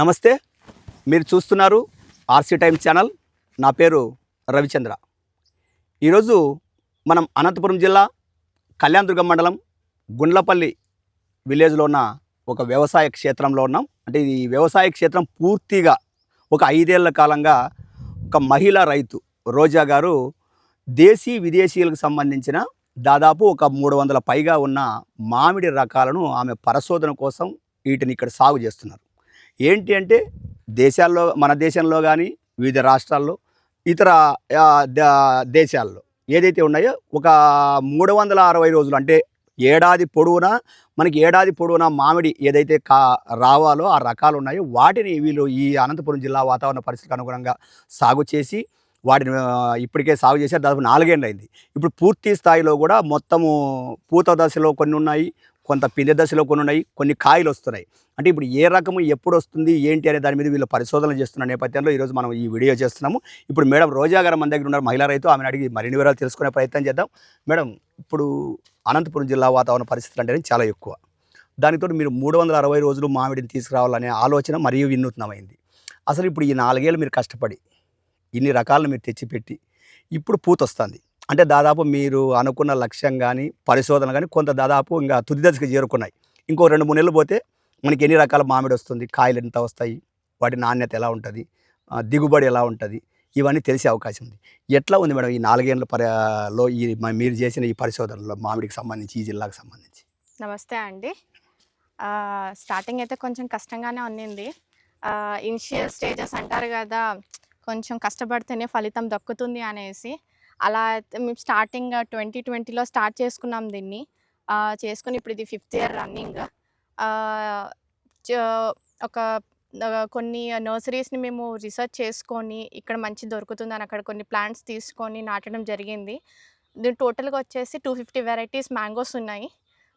నమస్తే. మీరు చూస్తున్నారు ఆర్సీ టైమ్ ఛానల్. నా పేరు రవిచంద్ర. ఈరోజు మనం అనంతపురం జిల్లా కళ్యాణదుర్గం మండలం గుండ్లపల్లి విలేజ్లో ఉన్న ఒక వ్యవసాయ క్షేత్రంలో ఉన్నాం. అంటే ఈ వ్యవసాయ క్షేత్రం పూర్తిగా ఒక ఐదేళ్ళ కాలంగా ఒక మహిళా రైతు రోజా గారు దేశీ విదేశీయులకు సంబంధించిన దాదాపు ఒక మూడు వందల పైగా ఉన్న మామిడి రకాలను ఆమె పరిశోధన కోసం వీటిని ఇక్కడ సాగు చేస్తున్నారు. ఏంటి అంటే దేశాల్లో మన దేశంలో కానీ వివిధ రాష్ట్రాల్లో ఇతర ద- దేశాల్లో ఏదైతే ఉన్నాయో ఒక మూడు వందల అరవై రోజులు అంటే ఏడాది పొడవునా మనకి ఏడాది పొడవునా మామిడి ఏదైతే కా రావాలో ఆ రకాలు ఉన్నాయో వాటిని వీళ్ళు ఈ అనంతపురం జిల్లా వాతావరణ పరిస్థితికి అనుగుణంగా సాగు చేసి వాటిని ఇప్పటికే సాగు చేశారు. దాదాపు నాలుగేళ్ళు అయింది ఇప్పుడు పూర్తి స్థాయిలో కూడా మొత్తము పూత దశలో కొన్ని ఉన్నాయి. కొంత పిందె దశలో కొన్ని ఉన్నాయి కొన్ని కాయలు వస్తున్నాయి. అంటే ఇప్పుడు ఏ రకము ఎప్పుడు వస్తుంది ఏంటి అనే దాని మీద వీళ్ళు పరిశోధనలు చేస్తున్న నేపథ్యంలో ఈరోజు మనం ఈ వీడియో చేస్తున్నాము. ఇప్పుడు మేడం రోజా గారు మన దగ్గర ఉన్నారు మహిళా రైతు. ఆమెను అడిగి మరిన్ని వివరాలు తెలుసుకునే ప్రయత్నం చేద్దాం. మేడం ఇప్పుడు అనంతపురం జిల్లా వాతావరణ పరిస్థితులు అంటే చాలా ఎక్కువ. దానితో మీరు మూడు వందల అరవై రోజులు మామిడిని తీసుకురావాలనే ఆలోచన మరియు వినూత్నమైంది. అసలు ఇప్పుడు ఈ నాలుగేళ్ళు మీరు కష్టపడి ఇన్ని రకాలను మీరు తెచ్చిపెట్టి ఇప్పుడు పూత వస్తుంది అంటే దాదాపు మీరు అనుకున్న లక్ష్యం కానీ పరిశోధన కానీ కొంత దాదాపు ఇంకా తుది దశకు చేరుకున్నాయి. ఇంకో రెండు మూడు నెలలు పోతే మనకి ఎన్ని రకాల మామిడి వస్తుంది కాయలు ఎంత వస్తాయి వాటి నాణ్యత ఎలా ఉంటుంది దిగుబడి ఎలా ఉంటుంది ఇవన్నీ తెలిసే అవకాశం ఉంది. ఎట్లా ఉంది మేడం ఈ నాలుగేళ్ళ పరిలో ఈ మీరు చేసిన ఈ పరిశోధనలో మామిడికి సంబంధించి ఈ జిల్లాకు సంబంధించి? నమస్తే అండి. స్టార్టింగ్ అయితే కొంచెం కష్టంగానే ఉన్నింది. ఇనిషియల్ స్టేజెస్ అంటారు కదా కొంచెం కష్టపడితేనే ఫలితం దక్కుతుంది అనేసి. అలా అయితే మేము స్టార్టింగ్ ట్వంటీ ట్వంటీలో స్టార్ట్ చేసుకున్నాం దీన్ని. చేసుకుని ఇప్పుడు ఇది ఫిఫ్త్ ఇయర్ రన్నింగ్. ఒక కొన్ని నర్సరీస్ని మేము రీసెర్చ్ చేసుకొని ఇక్కడ మంచి దొరుకుతుందని అక్కడ కొన్ని ప్లాంట్స్ తీసుకొని నాటడం జరిగింది. దీని టోటల్గా వచ్చేసి టూ ఫిఫ్టీ వెరైటీస్ మ్యాంగోస్ ఉన్నాయి.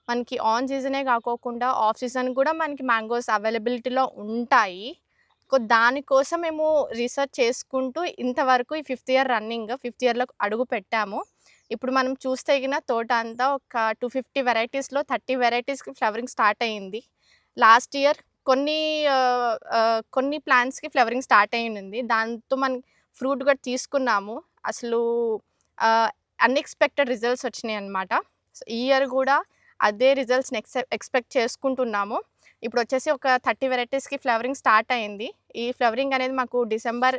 మనకి ఆన్ సీజనే కాకోకుండా ఆఫ్ సీజన్ కూడా మనకి మ్యాంగోస్ అవైలబిలిటీలో ఉంటాయి. దానికోసం మేము రీసెర్చ్ చేసుకుంటూ ఇంతవరకు ఈ ఫిఫ్త్ ఇయర్ రన్నింగ్ ఫిఫ్త్ ఇయర్లో అడుగు పెట్టాము. ఇప్పుడు మనం చూస్తే తోట అంతా ఒక టూ ఫిఫ్టీ వెరైటీస్లో థర్టీ వెరైటీస్కి ఫ్లవరింగ్ స్టార్ట్ అయ్యింది లాస్ట్ ఇయర్ కొన్ని కొన్ని ప్లాంట్స్కి ఫ్లవరింగ్ స్టార్ట్ అయ్యింది దాంతో మనం ఫ్రూట్ కూడా తీసుకున్నాము. అసలు అన్ఎక్స్పెక్టెడ్ రిజల్ట్స్ వచ్చినాయి అనమాట ఈ ఇయర్ కూడా అదే రిజల్ట్స్ నెక్స్ట్ ఎక్స్పెక్ట్ చేసుకుంటున్నాము. ఇప్పుడు వచ్చేసి ఒక థర్టీ వెరైటీస్కి ఫ్లవరింగ్ స్టార్ట్ అయింది. ఈ ఫ్లవరింగ్ అనేది మాకు డిసెంబర్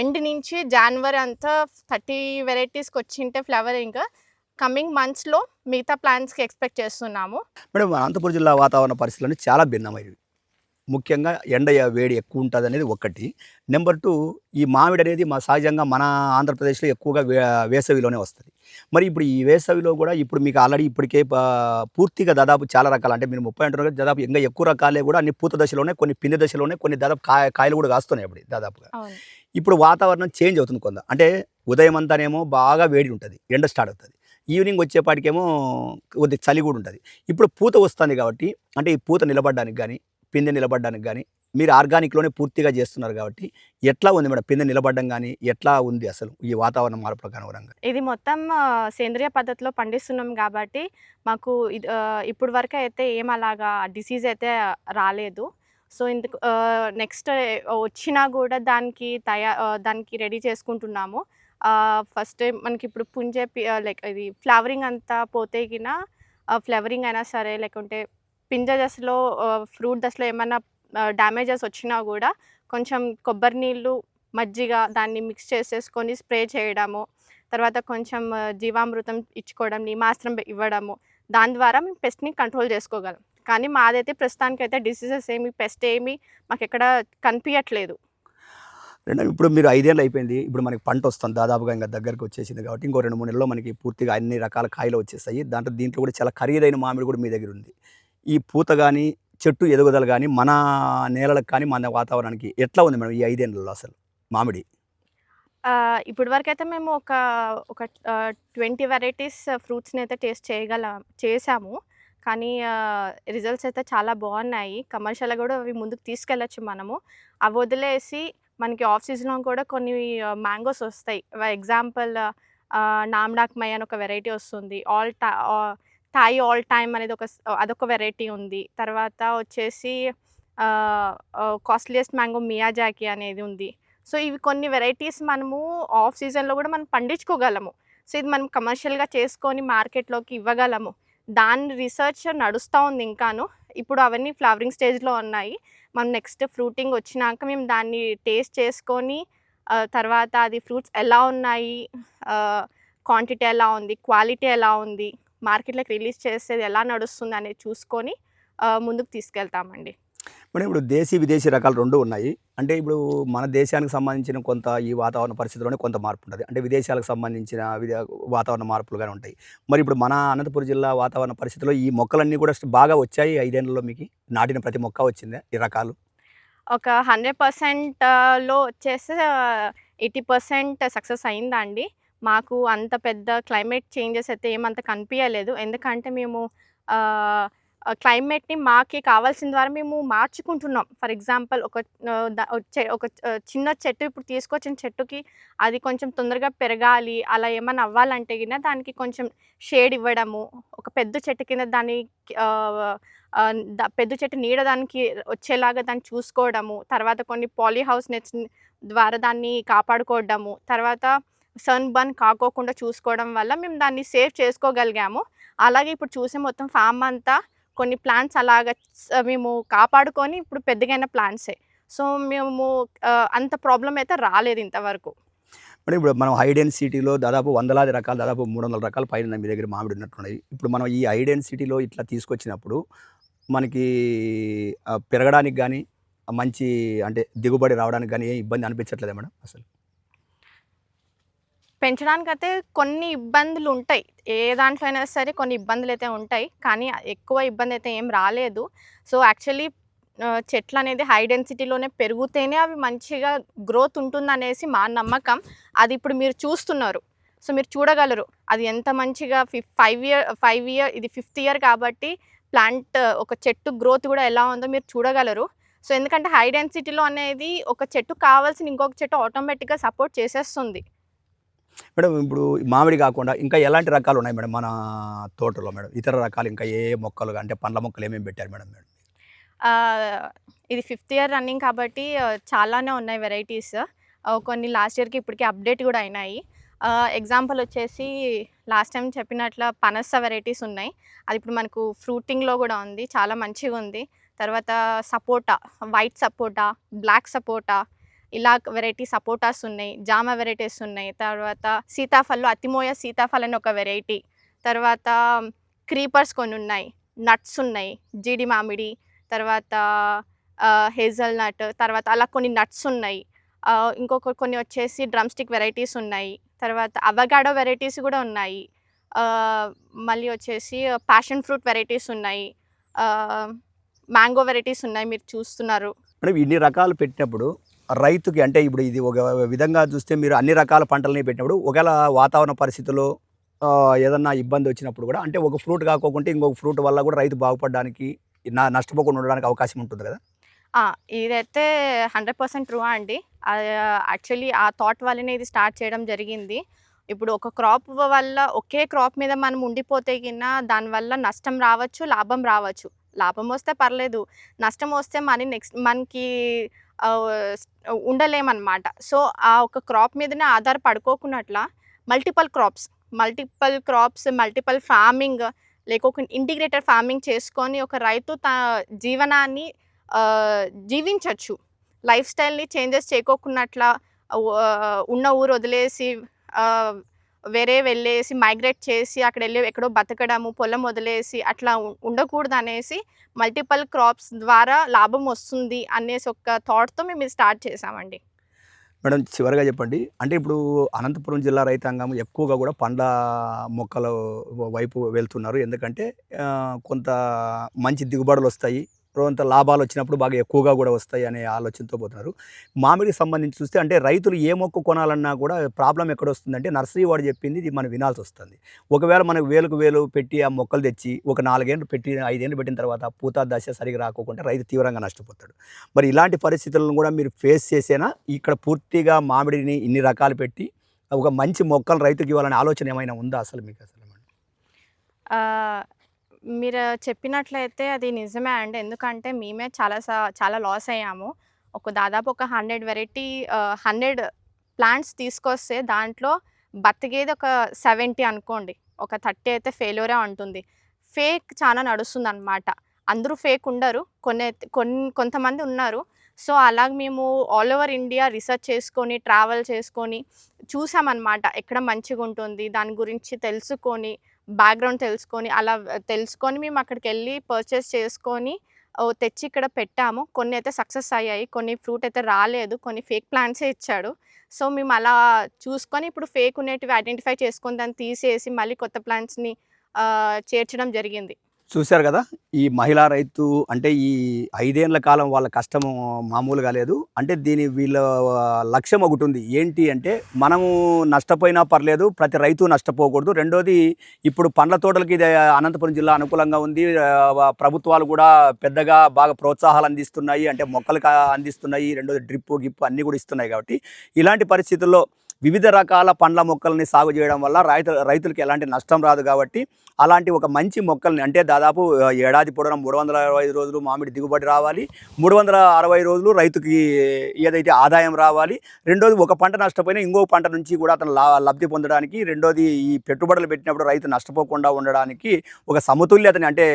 ఎండ్ నుంచి జనవరి అంతా థర్టీ వెరైటీస్కి వచ్చింటే ఫ్లవరింగ్. కమింగ్ మంత్స్లో మిగతా ప్లాంట్స్కి ఎక్స్పెక్ట్ చేస్తున్నాము. మేడం అనంతపురం జిల్లా వాతావరణ పరిస్థితులు చాలా భిన్నమైనవి. ముఖ్యంగా ఎండ వేడి ఎక్కువ ఉంటుంది అనేది ఒకటి. నెంబర్ టూ ఈ మామిడి అనేది మా సహజంగా మన ఆంధ్రప్రదేశ్లో ఎక్కువగా వే వేసవిలోనే వస్తుంది. మరి ఇప్పుడు ఈ వేసవిలో కూడా ఇప్పుడు మీకు ఆల్రెడీ ఇప్పటికే పూర్తిగా దాదాపు చాలా రకాలు అంటే మీరు ముప్పై అంటున్నారు కదా, దాదాపు ఇంకా ఎక్కువ రకాలే కూడా అన్ని పూత దశలోనే కొన్ని పిండి దశలోనే కొన్ని దాదాపు కాయ కాయలు కూడా కాస్తున్నాయి అప్పుడు దాదాపుగా. ఇప్పుడు వాతావరణం చేంజ్ అవుతుంది కొంత. అంటే ఉదయం అంతానేమో బాగా వేడి ఉంటుంది ఎండ స్టార్ట్ అవుతుంది. ఈవినింగ్ వచ్చేపాటికేమో కొద్ది చలి కూడా ఉంటుంది. ఇప్పుడు పూత వస్తుంది కాబట్టి అంటే ఈ పూత నిలబడడానికి కానీ పిందె నిలబడడానికి కానీ మీరు ఆర్గానిక్లోనే పూర్తిగా చేస్తున్నారు కాబట్టి ఎట్లా ఉంది మేడం పిందె నిలబడడం కానీ ఎట్లా ఉంది అసలు ఈ వాతావరణ మార్పులకు అనుగుణంగా ఇది మొత్తం సేంద్రియ పద్ధతిలో పండిస్తున్నాం కాబట్టి మాకు ఇది, ఇప్పుడు వరకు అయితే ఏం అలాగా డిసీజ్ అయితే రాలేదు. సో ఇందుకు నెక్స్ట్ వచ్చినా కూడా దానికి తయా దానికి రెడీ చేసుకుంటున్నాము. ఫస్ట్ మనకి ఇప్పుడు పుంజే లైక్ ఇది ఫ్లవరింగ్ అంతా పోతే ఫ్లవరింగ్ అయినా సరే లేకుంటే పింజ దశలో ఫ్రూట్ దశలో ఏమైనా డ్యామేజెస్ వచ్చినా కూడా కొంచెం కొబ్బరి నీళ్ళు మజ్జిగ దాన్ని మిక్స్ చేసేసుకొని స్ప్రే చేయడము తర్వాత కొంచెం జీవామృతం ఇచ్చుకోవడం నిమాస్త్రం ఇవ్వడము దాని ద్వారా మేము పెస్ట్ని కంట్రోల్ చేసుకోగలం. కానీ మాదైతే ప్రస్తుతానికైతే డిసీజెస్ ఏమి పెస్ట్ ఏమి మాకు ఎక్కడ కనిపించట్లేదు ఇప్పుడు మీరు ఐదేళ్ళు అయిపోయింది ఇప్పుడు మనకి పంట వస్తుంది దాదాపుగా ఇంకా దగ్గరకు వచ్చేసింది కాబట్టి ఇంకో రెండు మూడు నెలల్లో మనకి పూర్తిగా అన్ని రకాల కాయలు వచ్చేస్తాయి. దాంట్లో దీంట్లో కూడా చాలా ఖరీదైన మామిడి కూడా మీ దగ్గర ఉంది. ఈ పూత కానీ చెట్టు ఎదుగుదల కానీ మన నేలలకు కానీ మన వాతావరణానికి ఎట్లా ఉంది మేడం ఈ ఐదేళ్ళలో అసలు? మామిడి. ఇప్పటి వరకు అయితే మేము ఒక ఒక ట్వంటీ వెరైటీస్ ఫ్రూట్స్ని అయితే టేస్ట్ చేయగల చేసాము. కానీ రిజల్ట్స్ అయితే చాలా బాగున్నాయి. కమర్షియల్గా కూడా అవి ముందుకు తీసుకెళ్ళచ్చు మనము. అవి వదిలేసి మనకి ఆఫ్ సీజన్లో కూడా కొన్ని మ్యాంగోస్ వస్తాయి. ఎగ్జాంపుల్ నామ్డాక్మై అని ఒక వెరైటీ వస్తుంది. ఆల్ టా థాయి ఆల్ టైమ్ అనేది ఒక అదొక వెరైటీ ఉంది. తర్వాత వచ్చేసి కాస్ట్లియస్ట్ మ్యాంగో మియాజాకి అనేది ఉంది. సో ఇవి కొన్ని వెరైటీస్ మనము ఆఫ్ సీజన్లో కూడా మనం పండించుకోగలము. సో ఇది మనం కమర్షియల్గా చేసుకొని మార్కెట్లోకి ఇవ్వగలము. దాని రీసెర్చ్ నడుస్తూ ఉంది ఇంకాను. ఇప్పుడు అవన్నీ ఫ్లవరింగ్ స్టేజ్లో ఉన్నాయి. మనం నెక్స్ట్ ఫ్రూటింగ్ వచ్చినాక మేము దాన్ని టేస్ట్ చేసుకొని తర్వాత అది ఫ్రూట్స్ ఎలా ఉన్నాయి క్వాంటిటీ ఎలా ఉంది క్వాలిటీ ఎలా ఉంది మార్కెట్లోకి రిలీజ్ చేసేది ఎలా నడుస్తుంది అనేది చూసుకొని ముందుకు తీసుకెళ్తామండి. మేడం ఇప్పుడు దేశీ విదేశీ రకాలు రెండు ఉన్నాయి. అంటే ఇప్పుడు మన దేశానికి సంబంధించిన కొంత ఈ వాతావరణ పరిస్థితుల్లోనే కొంత మార్పు ఉంటుంది. అంటే విదేశాలకు సంబంధించిన వాతావరణ మార్పులు కానీ ఉంటాయి. మరి ఇప్పుడు మన అనంతపురం జిల్లా వాతావరణ పరిస్థితుల్లో ఈ మొక్కలన్నీ కూడా బాగా వచ్చాయి ఐదేళ్ళలో మీకు? నాటిన ప్రతి మొక్క వచ్చిందే ఈ రకాలు? ఒక హండ్రెడ్ పర్సెంట్లో వచ్చేసి ఎయిటీ పర్సెంట్ సక్సెస్ అయిందండి మాకు అంత పెద్ద క్లైమేట్ చేంజెస్ అయితే ఏమంత కనిపించలేదు ఎందుకంటే మేము క్లైమేట్ని మాకి కావాల్సిన ద్వారా మేము మార్చుకుంటున్నాం. ఫర్ ఎగ్జాంపుల్ ఒక ఒక చిన్న చెట్టు ఇప్పుడు తీసుకొచ్చిన చెట్టుకి అది కొంచెం తొందరగా పెరగాలి అలా ఏమైనా అవ్వాలంటే కింద దానికి కొంచెం షేడ్ ఇవ్వడము ఒక పెద్ద చెట్టు కింద దాని పెద్ద చెట్టు నీడ దానికి వచ్చేలాగా దాన్ని చూసుకోవడము తర్వాత కొన్ని పాలీ హౌస్ నెట్స్ ద్వారా దాన్ని కాపాడుకోవడము తర్వాత సన్ బర్న్ కాకోకుండా చూసుకోవడం వల్ల మేము దాన్ని సేవ్ చేసుకోగలిగాము. అలాగే ఇప్పుడు చూసే మొత్తం ఫామ్ అంతా కొన్ని ప్లాంట్స్ అలాగ మేము కాపాడుకొని ఇప్పుడు పెద్దగైన ప్లాంట్సే. సో మేము అంత ప్రాబ్లం అయితే రాలేదు ఇంతవరకు. మరి ఇప్పుడు మనం హైడెన్ సిటీలో దాదాపు వందలాది రకాలు దాదాపు మూడు వందల రకాల పైన మీ దగ్గర మామిడి ఉన్నట్టున్నాయి. ఇప్పుడు మనం ఈ హైడెన్ సిటీలో ఇట్లా తీసుకొచ్చినప్పుడు మనకి పెరగడానికి కానీ మంచి అంటే దిగుబడి రావడానికి కానీ ఏ ఇబ్బంది అనిపించట్లేదా మేడం అసలు? పెంచడానికి అయితే కొన్ని ఇబ్బందులు ఉంటాయి ఏ దాంట్లో అయినా సరే కొన్ని ఇబ్బందులు అయితే ఉంటాయి. కానీ ఎక్కువ ఇబ్బంది అయితే ఏం రాలేదు. సో యాక్చువల్లీ చెట్లు అనేది హై డెన్సిటీలోనే పెరిగితేనే అవి మంచిగా గ్రోత్ ఉంటుందనేసి మా నమ్మకం. అది ఇప్పుడు మీరు చూస్తున్నారు. సో మీరు చూడగలరు. అది ఎంత మంచిగా fif five year five year ఇది ఫిఫ్త్ ఇయర్ కాబట్టి ప్లాంట్ ఒక చెట్టు గ్రోత్ కూడా ఎలా ఉందో మీరు చూడగలరు. సో ఎందుకంటే హై డెన్సిటీలో అనేది ఒక చెట్టు కావాల్సిన ఇంకొక చెట్టు ఆటోమేటిక్గా సపోర్ట్ చేసేస్తుంది. మేడం ఇప్పుడు మామిడి కాకుండా ఇంకా ఎలాంటి రకాలు ఉన్నాయి మేడం మన తోటలో మేడం? ఇతర రకాలు ఇంకా ఏ మొక్కలు అంటే పండ్ల మొక్కలు ఏమేమి పెట్టారు మేడం మేడం ఇది ఫిఫ్త్ ఇయర్ రన్నింగ్ కాబట్టి చాలానే ఉన్నాయి వెరైటీస్. కొన్ని లాస్ట్ ఇయర్కి ఇప్పటికీ అప్డేట్ కూడా అయినాయి. ఎగ్జాంపుల్ వచ్చేసి లాస్ట్ టైం చెప్పినట్ల పనస వెరైటీస్ ఉన్నాయి. అది ఇప్పుడు మనకు ఫ్రూటింగ్లో కూడా ఉంది చాలా మంచిగా ఉంది తర్వాత సపోటా వైట్ సపోటా బ్లాక్ సపోటా ఇలా వెరైటీ సపోటాస్ ఉన్నాయి జామ వెరైటీస్ ఉన్నాయి తర్వాత సీతాఫల్లో అతిమోయ సీతాఫల్ అని ఒక వెరైటీ తర్వాత క్రీపర్స్ కొన్ని ఉన్నాయి నట్స్ ఉన్నాయి జీడి మామిడి తర్వాత హేజల్ నట్ తర్వాత అలా కొన్ని నట్స్ ఉన్నాయి ఇంకొక కొన్ని వచ్చేసి డ్రమ్ స్టిక్ వెరైటీస్ ఉన్నాయి తర్వాత అవగాడో వెరైటీస్ కూడా ఉన్నాయి మళ్ళీ వచ్చేసి ప్యాషన్ ఫ్రూట్ వెరైటీస్ ఉన్నాయి మ్యాంగో వెరైటీస్ ఉన్నాయి మీరు చూస్తున్నారు. ఇన్ని రకాలు పెట్టినప్పుడు రైతుకి అంటే ఇప్పుడు ఇది ఒక విధంగా చూస్తే మీరు అన్ని రకాల పంటలని పెట్టినప్పుడు ఒకవేళ వాతావరణ పరిస్థితుల్లో ఏదన్నా ఇబ్బంది వచ్చినప్పుడు కూడా అంటే ఒక ఫ్రూట్ కాకోకుంటే ఇంకొక ఫ్రూట్ వల్ల కూడా రైతు బాగుపడడానికి నా నష్టపోకుండా ఉండడానికి అవకాశం ఉంటుంది కదా? ఇదైతే హండ్రెడ్ పర్సెంట్ ట్రూ అండి. యాక్చువల్లీ ఆ థాట్ వల్లనే ఇది స్టార్ట్ చేయడం జరిగింది. ఇప్పుడు ఒక క్రాప్ వల్ల ఒకే క్రాప్ మీద మనం ఉండిపోతే కింద దానివల్ల నష్టం రావచ్చు లాభం రావచ్చు. లాభం వస్తే పర్లేదు. నష్టం వస్తే మనీ నెక్స్ట్ మనకి ఉండలేమన్నమాట. సో ఆ ఒక క్రాప్ మీదనే ఆధారపడుకోకున్నట్ల multiple crops multiple crops multiple farming లేక ఒక ఇంటిగ్రేటెడ్ ఫార్మింగ్ చేసుకొని ఒక రైతు తన జీవనాన్ని జీవించవచ్చు లైఫ్ స్టైల్ని చేంజెస్ చేయకోకున్నట్లా ఉన్న ఊరు వదిలేసి వేరే వెళ్ళేసి మైగ్రేట్ చేసి అక్కడ వెళ్ళి ఎక్కడో బతకడము పొలం వదిలేసి అట్లా ఉండకూడదు అనేసి మల్టిపల్ క్రాప్స్ ద్వారా లాభం వస్తుంది అనేసి ఒక థాట్తో మేము స్టార్ట్ చేసామండి. మేడం చివరిగా చెప్పండి. అంటే ఇప్పుడు అనంతపురం జిల్లా రైతాంగం ఎక్కువగా కూడా పండ్ల మొక్కల వైపు వెళ్తున్నారు. ఎందుకంటే కొంత మంచి దిగుబడులు వస్తాయి కొంత లాభాలు వచ్చినప్పుడు బాగా ఎక్కువగా కూడా వస్తాయి అనే ఆలోచనతో పోతున్నారు. మామిడికి సంబంధించి చూస్తే అంటే రైతులు ఏ మొక్క కొనాలన్నా కూడా ప్రాబ్లం ఎక్కడ వస్తుందంటే నర్సరీ వాడు చెప్పింది ఇది మనం వినాల్సి వస్తుంది. ఒకవేళ మనకు వేలకు వేలు పెట్టి ఆ మొక్కలు తెచ్చి ఒక నాలుగేళ్ళు పెట్టి ఐదేళ్ళు పెట్టిన తర్వాత పూత దశ సరిగా రాకోకుండా రైతు తీవ్రంగా నష్టపోతాడు. మరి ఇలాంటి పరిస్థితులను కూడా మీరు ఫేస్ చేసేనా? ఇక్కడ పూర్తిగా మామిడిని ఇన్ని రకాలు పెట్టి ఒక మంచి మొక్కలు రైతుకి ఇవ్వాలనే ఆలోచన ఏమైనా ఉందా అసలు మీకు అసలు? మీరు చెప్పినట్లయితే అది నిజమే అండి. ఎందుకంటే మేమే చాలా సా చాలా లాస్ అయ్యాము. ఒక దాదాపు ఒక 100 వెరైటీ హండ్రెడ్ ప్లాంట్స్ తీసుకొస్తే దాంట్లో బతికేది ఒక 70 అనుకోండి. ఒక 30 అయితే ఫెయిల్యూరే ఉంటుంది. ఫేక్ చాలా నడుస్తుంది అనమాట అందరూ ఫేక్ ఉండరు. కొన్ని అయితే కొంతమంది ఉన్నారు. సో, అలాగ మేము ఆల్ ఓవర్ ఇండియా రీసెర్చ్ చేసుకొని, ట్రావెల్ చేసుకొని చూసామనమాట. ఎక్కడ మంచిగా ఉంటుంది దాని గురించి తెలుసుకొని, బ్యాక్‌గ్రౌండ్ తెలుసుకొని, అలా తెలుసుకొని మేము అక్కడికి వెళ్ళి పర్చేస్ చేసుకొని తెచ్చి ఇక్కడ పెట్టాము. కొన్ని అయితే సక్సెస్ అయ్యాయి. కొన్ని ఫ్రూట్ అయితే రాలేదు. కొన్ని ఫేక్ ప్లాంట్సే ఇచ్చాడు. సో, మేము అలా చూసుకొని ఇప్పుడు ఫేక్ ఉండేటివి ఐడెంటిఫై చేసుకొని దాన్ని తీసేసి మళ్ళీ కొత్త ప్లాంట్స్‌ని చేర్చడం జరిగింది. చూశారు కదా! ఈ మహిళా రైతు అంటే ఈ ఐదేళ్ళ కాలం వాళ్ళ కష్టం మామూలుగా లేదు. అంటే దీని వీళ్ళ లక్ష్యం ఒకటి ఉంది ఏంటి అంటే మనము నష్టపోయినా పర్లేదు. ప్రతి రైతు నష్టపోకూడదు. రెండోది ఇప్పుడు పండ్ల తోటలకి ఇది అనంతపురం జిల్లా అనుకూలంగా ఉంది. ప్రభుత్వాలు కూడా పెద్దగా బాగా ప్రోత్సాహాలు అందిస్తున్నాయి. అంటే మొక్కలకు అందిస్తున్నాయి. రెండోది డ్రిప్పు, గిప్పు అన్నీ కూడా ఇస్తున్నాయి కాబట్టి ఇలాంటి పరిస్థితుల్లో వివిధ రకాల పండ్ల మొక్కల్ని సాగు చేయడం వల్ల రైతు రైతులకి ఎలాంటి నష్టం రాదు కాబట్టి అలాంటి ఒక మంచి మొక్కల్ని అంటే దాదాపు ఆహ్, ఏడాది పొడవునా 365 రోజులు మామిడి దిగుబడి రావాలి. 360 రోజులు రైతుకి ఏదైతే ఆదాయం రావాలి. రెండోది ఒక పంట నష్టపోయినా ఇంకో పంట నుంచి కూడా అతను లా లబ్ధి పొందడానికి, రెండోది ఈ పెట్టుబడులు పెట్టినప్పుడు రైతు నష్టపోకుండా ఉండడానికి ఒక సమతుల్యతని అంటే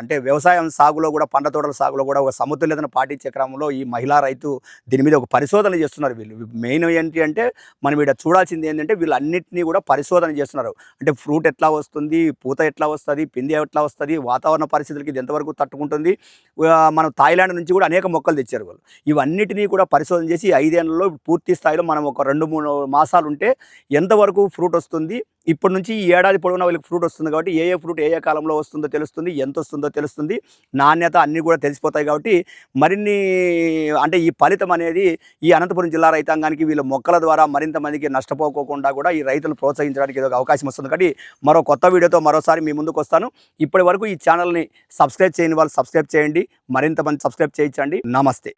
అంటే వ్యవసాయం సాగులో కూడా పండ్ల తోటల సాగులో కూడా ఒక సమతుల్యతను పాటించే క్రమంలో ఈ మహిళా రైతు దీని మీద ఒక పరిశోధన చేస్తున్నారు వీళ్ళు. మెయిన్ ఏంటి అంటే మనం ఇక్కడ చూడాల్సింది ఏంటంటే వీళ్ళన్నింటినీ కూడా పరిశోధన చేస్తున్నారు. అంటే ఫ్రూట్ ఎట్లా వస్తుంది, పూత ఎట్లా వస్తుంది పిండి ఎట్లా వస్తుంది వాతావరణ పరిస్థితులకి ఇది ఎంతవరకు తట్టుకుంటుంది. మనం థాయిలాండ్ నుంచి కూడా అనేక మొక్కలు తెచ్చారు వాళ్ళు. ఇవన్నిటినీ కూడా పరిశోధన చేసి ఐదేళ్ళలో పూర్తి స్థాయిలో మనం ఒక 2, 3 మాసాలు ఉంటే ఎంతవరకు ఫ్రూట్ వస్తుంది. ఇప్పటి నుంచి ఈ ఏడాది పొడవునా వీళ్ళకి ఫ్రూట్ వస్తుంది కాబట్టి ఏ ఏ ఫ్రూట్ ఏ ఏ కాలంలో వస్తుందో తెలుస్తుంది. ఎంత వస్తుందో తెలుస్తుంది. నాణ్యత అన్నీ కూడా తెలిసిపోతాయి కాబట్టి మరిన్ని అంటే ఈ ఫలితం అనేది ఈ అనంతపురం జిల్లా రైతాంగానికి వీళ్ళ మొక్కల ద్వారా మరింత మందికి నష్టపోకోకుండా కూడా ఈ రైతులను ప్రోత్సహించడానికి ఏదో ఒక అవకాశం వస్తుంది కాబట్టి మరో కొత్త వీడియోతో మరోసారి మీ ముందుకు వస్తాను. ఇప్పటి వరకు ఈ ఛానల్‌ని సబ్స్క్రైబ్ చేయని వాళ్ళు సబ్స్క్రైబ్ చేయండి. మరింత మంది సబ్స్క్రైబ్ చేయించండి. నమస్తే.